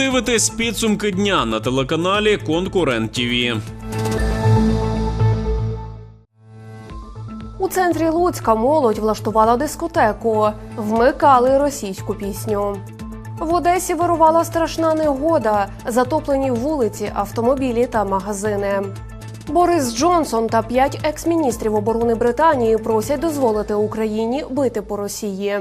дивитесь підсумки дня на телеканалі Конкурент ТІВІ. У центрі Луцька молодь влаштувала дискотеку, вмикали російську пісню. В Одесі вирувала страшна негода, затоплені вулиці, автомобілі та магазини. Борис Джонсон та п'ять екс-міністрів оборони Британії просять дозволити Україні бити по Росії.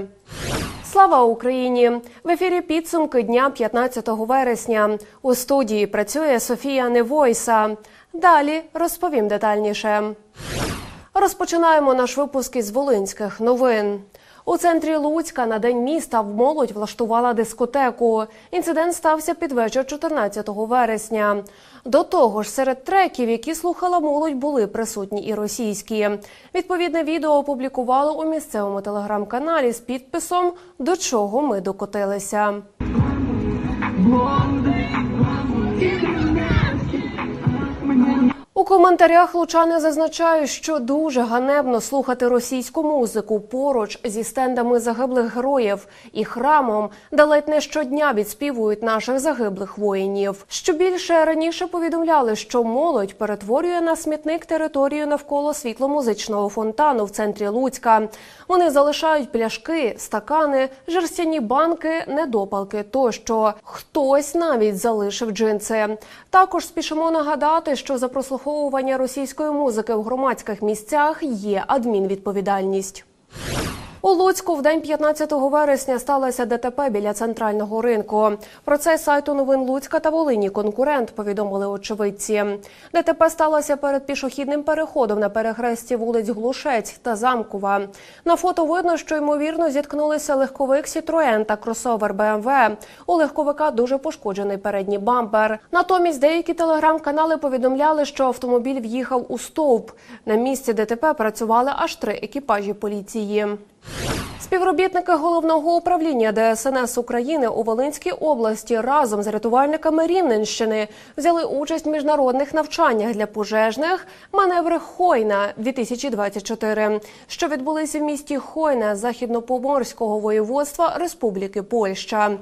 Слава Україні! В ефірі підсумки дня 15 вересня. У студії працює Софія Невойса. Далі розповім детальніше. Розпочинаємо наш випуск із волинських новин. У центрі Луцька на день міста в молодь влаштувала дискотеку. Інцидент стався під вечір 14 вересня. До того ж, серед треків, які слухала молодь, були присутні і російські. Відповідне відео опублікували у місцевому телеграм-каналі з підписом До чого ми докотилися. У коментарях лучани зазначають, що дуже ганебно слухати російську музику поруч зі стендами загиблих героїв і храмом, де ледь не щодня відспівують наших загиблих воїнів. Що більше раніше повідомляли, що молодь перетворює на смітник територію навколо світломузичного фонтану в центрі Луцька. Вони залишають пляшки, стакани, жерстяні банки, недопалки тощо. Хтось навіть залишив джинси. Також спішимо нагадати, що за прослуховування російської музики в громадських місцях є адмінвідповідальність. У Луцьку в день 15 вересня сталося ДТП біля центрального ринку. Про це сайту новин Луцька та Волині конкурент повідомили очевидці. ДТП сталося перед пішохідним переходом на перехресті вулиць Глушець та Замкова. На фото видно, що ймовірно зіткнулися легковик Сітроен та кросовер БМВ. У легковика дуже пошкоджений передній бампер. Натомість деякі телеграм-канали повідомляли, що автомобіль в'їхав у стовп. На місці ДТП працювали аж три екіпажі поліції. Співробітники головного управління ДСНС України у Волинській області разом з рятувальниками Рівненщини взяли участь в міжнародних навчаннях для пожежних маневри Хойна 2024 що відбулися в місті Хойна західно-поморського воєводства Республіки Польща.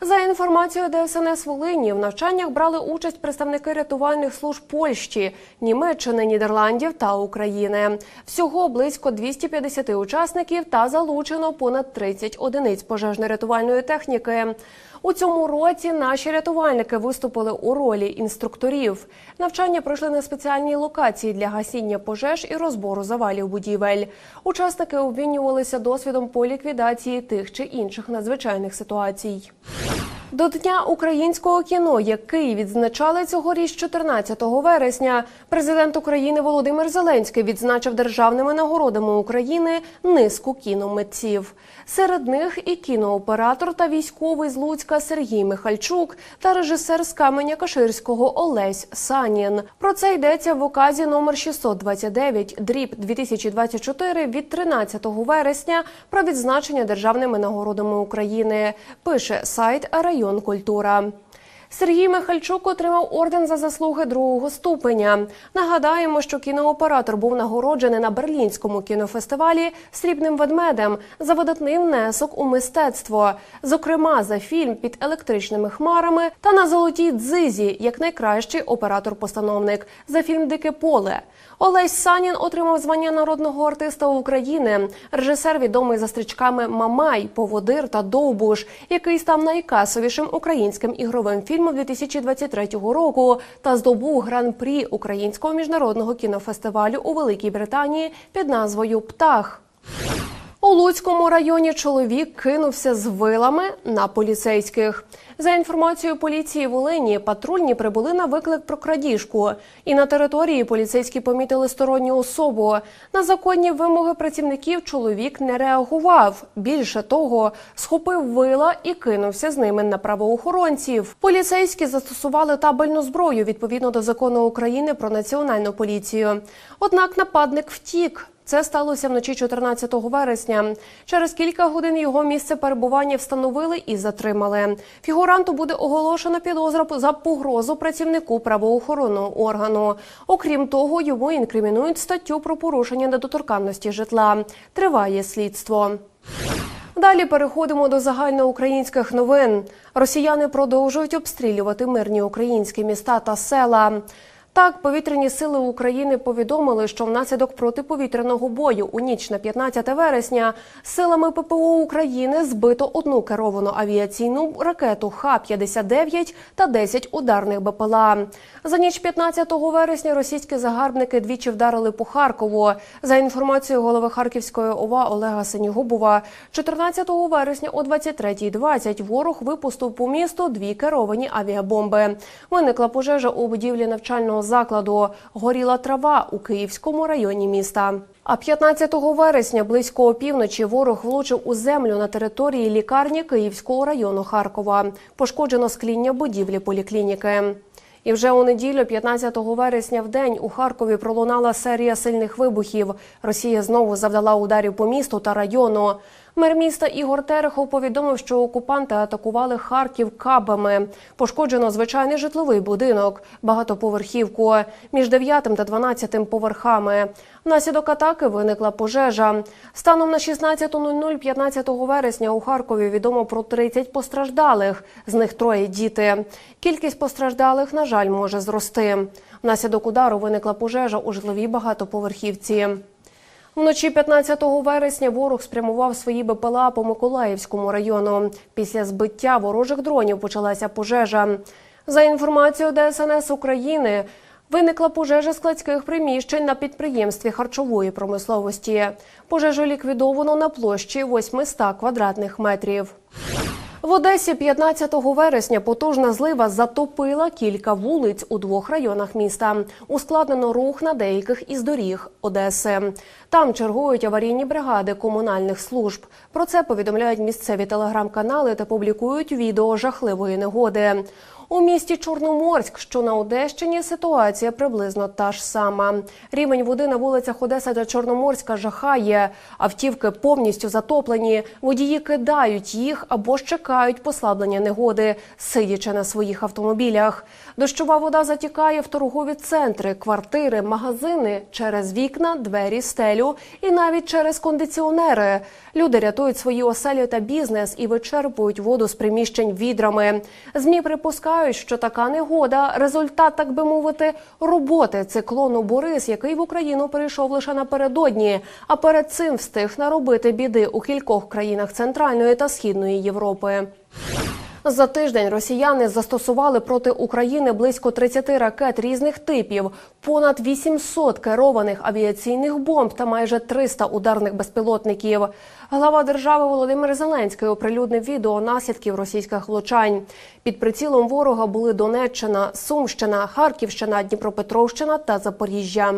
За інформацією ДСНС Волині, в навчаннях брали участь представники рятувальних служб Польщі, Німеччини, Нідерландів та України. Всього близько 250 учасників та залучено понад 30 одиниць пожежно-рятувальної техніки. У цьому році наші рятувальники виступили у ролі інструкторів. Навчання пройшли на спеціальній локації для гасіння пожеж і розбору завалів будівель. Учасники обмінювалися досвідом по ліквідації тих чи інших надзвичайних ситуацій. До Дня українського кіно, який відзначали цьогоріч 14 вересня, президент України Володимир Зеленський відзначив державними нагородами України низку кіномитців. Серед них і кінооператор та військовий з Луцька Сергій Михальчук та режисер з Каменя Каширського Олесь Санін. Про це йдеться в указі номер 629 дріб 2024 від 13 вересня про відзначення державними нагородами України. Пише сайт Район Культура. Сергій Михальчук отримав орден за заслуги другого ступеня. Нагадаємо, що кінооператор був нагороджений на берлінському кінофестивалі срібним ведмедем за видатний внесок у мистецтво, зокрема за фільм під електричними хмарами та на золотій дзизі як найкращий оператор-постановник за фільм Дике поле. Олесь Санін отримав звання народного артиста України. Режисер відомий за стрічками Мамай, Поводир та Довбуш, який став найкасовішим українським ігровим фільмом 2023 року та здобув гран-прі українського міжнародного кінофестивалю у Великій Британії під назвою Птах. У Луцькому районі чоловік кинувся з вилами на поліцейських. За інформацією поліції Волині, патрульні прибули на виклик про крадіжку. І на території поліцейські помітили сторонню особу. На законні вимоги працівників чоловік не реагував. Більше того, схопив вила і кинувся з ними на правоохоронців. Поліцейські застосували табельну зброю відповідно до закону України про національну поліцію. Однак нападник втік. Це сталося вночі 14 вересня. Через кілька годин його місце перебування встановили і затримали. Фігуранту буде оголошено підозра за погрозу працівнику правоохоронного органу. Окрім того, йому інкримінують статтю про порушення недоторканності житла. Триває слідство. Далі переходимо до загальноукраїнських новин. Росіяни продовжують обстрілювати мирні українські міста та села. Так, повітряні сили України повідомили, що внаслідок протиповітряного бою у ніч на 15 вересня силами ППО України збито одну керовану авіаційну ракету Х-59 та 10 ударних БПЛА. За ніч 15 вересня російські загарбники двічі вдарили по Харкову. За інформацією голови Харківської ОВА Олега Синігубова, 14 вересня о 23.20 ворог випустив по місту дві керовані авіабомби. Виникла пожежа у будівлі навчального закладу. Горіла трава у Київському районі міста. А 15 вересня близько опівночі ворог влучив у землю на території лікарні Київського району Харкова. Пошкоджено скління будівлі поліклініки. І вже у неділю, 15 вересня, в день у Харкові пролунала серія сильних вибухів. Росія знову завдала ударів по місту та району. Мер міста Ігор Терехов повідомив, що окупанти атакували Харків кабами. Пошкоджено звичайний житловий будинок, багатоповерхівку між 9 та 12 поверхами. Внаслідок атаки виникла пожежа. Станом на 16.00 15 вересня у Харкові відомо про 30 постраждалих. З них троє діти. Кількість постраждалих, на жаль, може зрости. Внаслідок удару виникла пожежа у житловій багатоповерхівці. Вночі 15 вересня ворог спрямував свої БПЛА по Миколаївському району. Після збиття ворожих дронів почалася пожежа. За інформацією ДСНС України, виникла пожежа складських приміщень на підприємстві харчової промисловості. Пожежу ліквідовано на площі 800 квадратних метрів. В Одесі 15 вересня потужна злива затопила кілька вулиць у двох районах міста. Ускладнено рух на деяких із доріг Одеси. Там чергують аварійні бригади комунальних служб. Про це повідомляють місцеві телеграм-канали та публікують відео жахливої негоди. У місті Чорноморськ, що на Одещині, ситуація приблизно та ж сама. Рівень води на вулицях Одеса та Чорноморська жахає. Автівки повністю затоплені. Водії кидають їх або ж чекають послаблення негоди, сидячи на своїх автомобілях. Дощова вода затікає в торгові центри, квартири, магазини через вікна, двері, стелю і навіть через кондиціонери. Люди рятують свої оселі та бізнес і вичерпують воду з приміщень відрами. Змі припускають, що така негода результат, так би мовити, роботи циклону Борис, який в Україну прийшов лише напередодні, а перед цим встиг наробити біди у кількох країнах Центральної та Східної Європи. За тиждень росіяни застосували проти України близько 30 ракет різних типів, понад 800 керованих авіаційних бомб та майже 300 ударних безпілотників. Глава держави Володимир Зеленський оприлюднив відео наслідків російських влучань. Під прицілом ворога були Донеччина, Сумщина, Харківщина, Дніпропетровщина та Запоріжжя.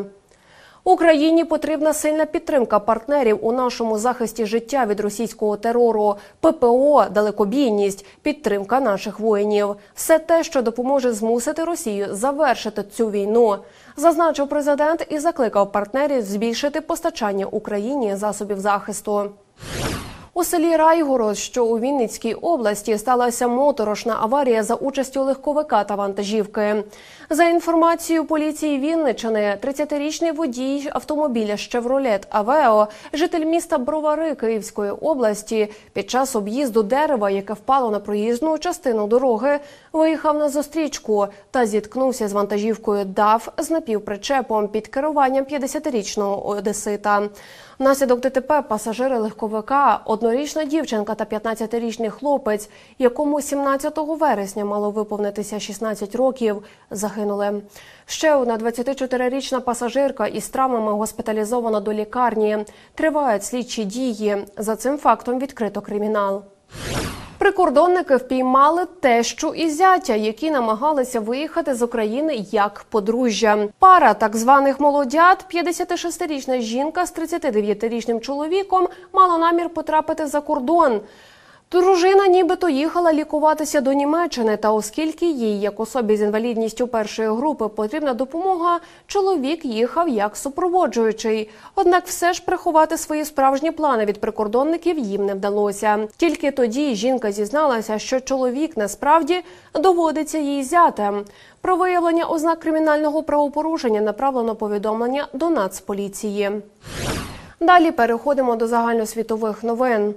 Україні потрібна сильна підтримка партнерів у нашому захисті життя від російського терору, ППО, далекобійність, підтримка наших воїнів. Все те, що допоможе змусити Росію завершити цю війну, зазначив президент і закликав партнерів збільшити постачання Україні засобів захисту. У селі Райгород, що у Вінницькій області, сталася моторошна аварія за участю легковика та вантажівки. За інформацією поліції Вінничини, 30-річний водій автомобіля Chevrolet Aveo, житель міста Бровари Київської області, під час об'їзду дерева, яке впало на проїзну частину дороги, виїхав на зустрічку та зіткнувся з вантажівкою ДАФ з напівпричепом під керуванням 50-річного одесита. Внаслідок ДТП пасажири легковика, однорічна дівчинка та 15-річний хлопець, якому 17 вересня мало виповнитися 16 років, загинули. Ще одна 24-річна пасажирка із травмами госпіталізована до лікарні. Тривають слідчі дії. За цим фактом відкрито кримінал. Прикордонники впіймали тещу і зятя, які намагалися виїхати з України як подружжя. Пара так званих молодят, 56-річна жінка з 39-річним чоловіком, мала намір потрапити за кордон. Дружина нібито їхала лікуватися до Німеччини, та оскільки їй, як особі з інвалідністю першої групи, потрібна допомога, чоловік їхав як супроводжуючий. Однак все ж приховати свої справжні плани від прикордонників їм не вдалося. Тільки тоді жінка зізналася, що чоловік насправді доводиться їй зятем. Про виявлення ознак кримінального правопорушення направлено повідомлення до Нацполіції. Далі переходимо до загальносвітових новин.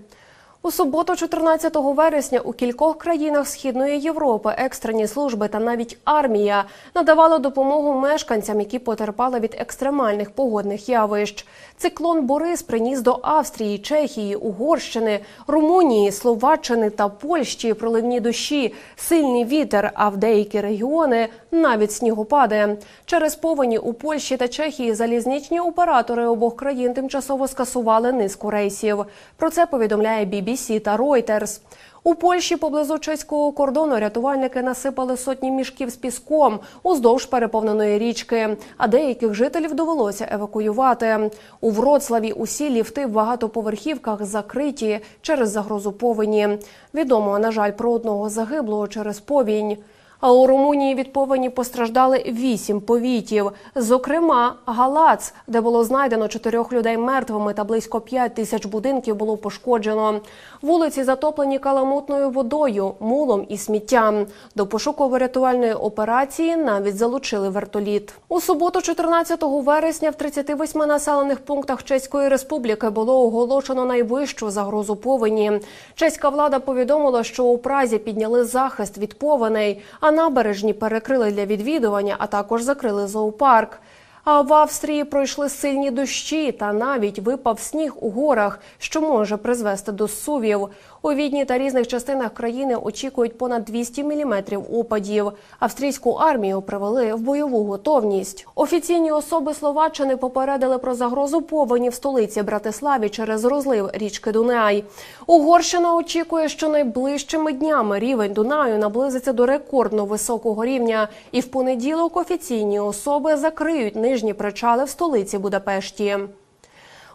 У суботу, 14 вересня, у кількох країнах Східної Європи екстрені служби та навіть армія надавали допомогу мешканцям, які потерпали від екстремальних погодних явищ. Циклон Борис приніс до Австрії, Чехії, Угорщини, Румунії, Словаччини та Польщі проливні дощі, сильний вітер, а в деякі регіони навіть снігопади. Через повені у Польщі та Чехії залізничні оператори обох країн тимчасово скасували низку рейсів. Про це повідомляє BBC та Reuters. У Польщі поблизу чеського кордону рятувальники насипали сотні мішків з піском уздовж переповненої річки, а деяких жителів довелося евакуювати. У Вроцлаві усі ліфти в багатоповерхівках закриті через загрозу повені. Відомо, на жаль, про одного загиблого через повінь. А у Румунії від повені постраждали вісім повітів. Зокрема, Галац, де було знайдено чотирьох людей мертвими та близько п'ять тисяч будинків було пошкоджено. Вулиці затоплені каламутною водою, мулом і сміттям. До пошуково-рятувальної операції навіть залучили вертоліт. У суботу, 14 вересня, в 38 населених пунктах Чеської республіки було оголошено найвищу загрозу повені. Чеська влада повідомила, що у Празі підняли захист від повеней, а набережні перекрили для відвідування, а також закрили зоопарк. А в Австрії пройшли сильні дощі та навіть випав сніг у горах, що може призвести до сувів. У Відні та різних частинах країни очікують понад 200 міліметрів опадів. Австрійську армію привели в бойову готовність. Офіційні особи Словаччини попередили про загрозу повені в столиці Братиславі через розлив річки Дунай. Угорщина очікує, що найближчими днями рівень Дунаю наблизиться до рекордно високого рівня, і в понеділок офіційні особи закриють нижні причали в столиці Будапешті.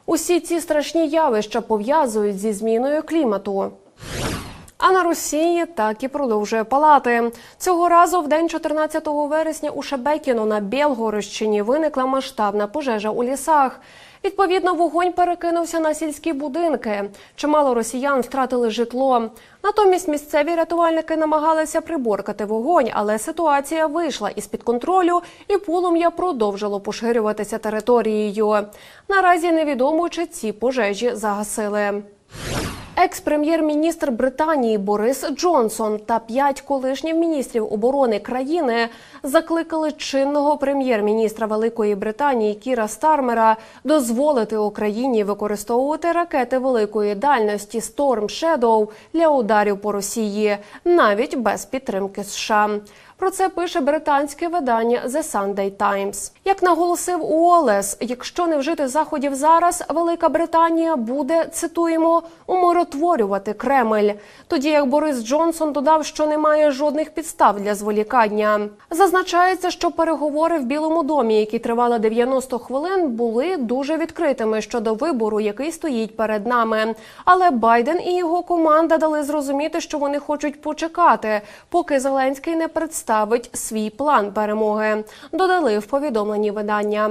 Усі ці страшні явища пов'язують зі зміною клімату. А на Росії так і продовжує палати. Цього разу, в день 14 вересня, у Шебекіно на Білгородщині виникла масштабна пожежа у лісах. Відповідно, вогонь перекинувся на сільські будинки. Чимало росіян втратили житло. Натомість місцеві рятувальники намагалися приборкати вогонь, але ситуація вийшла із під контролю, і полум'я продовжило поширюватися територією. Наразі невідомо, чи ці пожежі загасили. Екс-прем'єр-міністр Британії Борис Джонсон та п'ять колишніх міністрів оборони країни закликали чинного прем'єр-міністра Великої Британії Кіра Стармера дозволити Україні використовувати ракети великої дальності Storm Shadow для ударів по Росії, навіть без підтримки США. Про це пише британське видання The Sunday Times. Як наголосив Уоллес, якщо не вжити заходів зараз, Велика Британія буде цитуємо умиротворювати Кремль. Тоді як Борис Джонсон додав, що немає жодних підстав для зволікання. Зазначається, що переговори в Білому домі, які тривали 90 хвилин, були дуже відкритими щодо вибору, який стоїть перед нами. Але Байден і його команда дали зрозуміти, що вони хочуть почекати, поки Зеленський не представить свій план перемоги. Додали в повідомленні видання.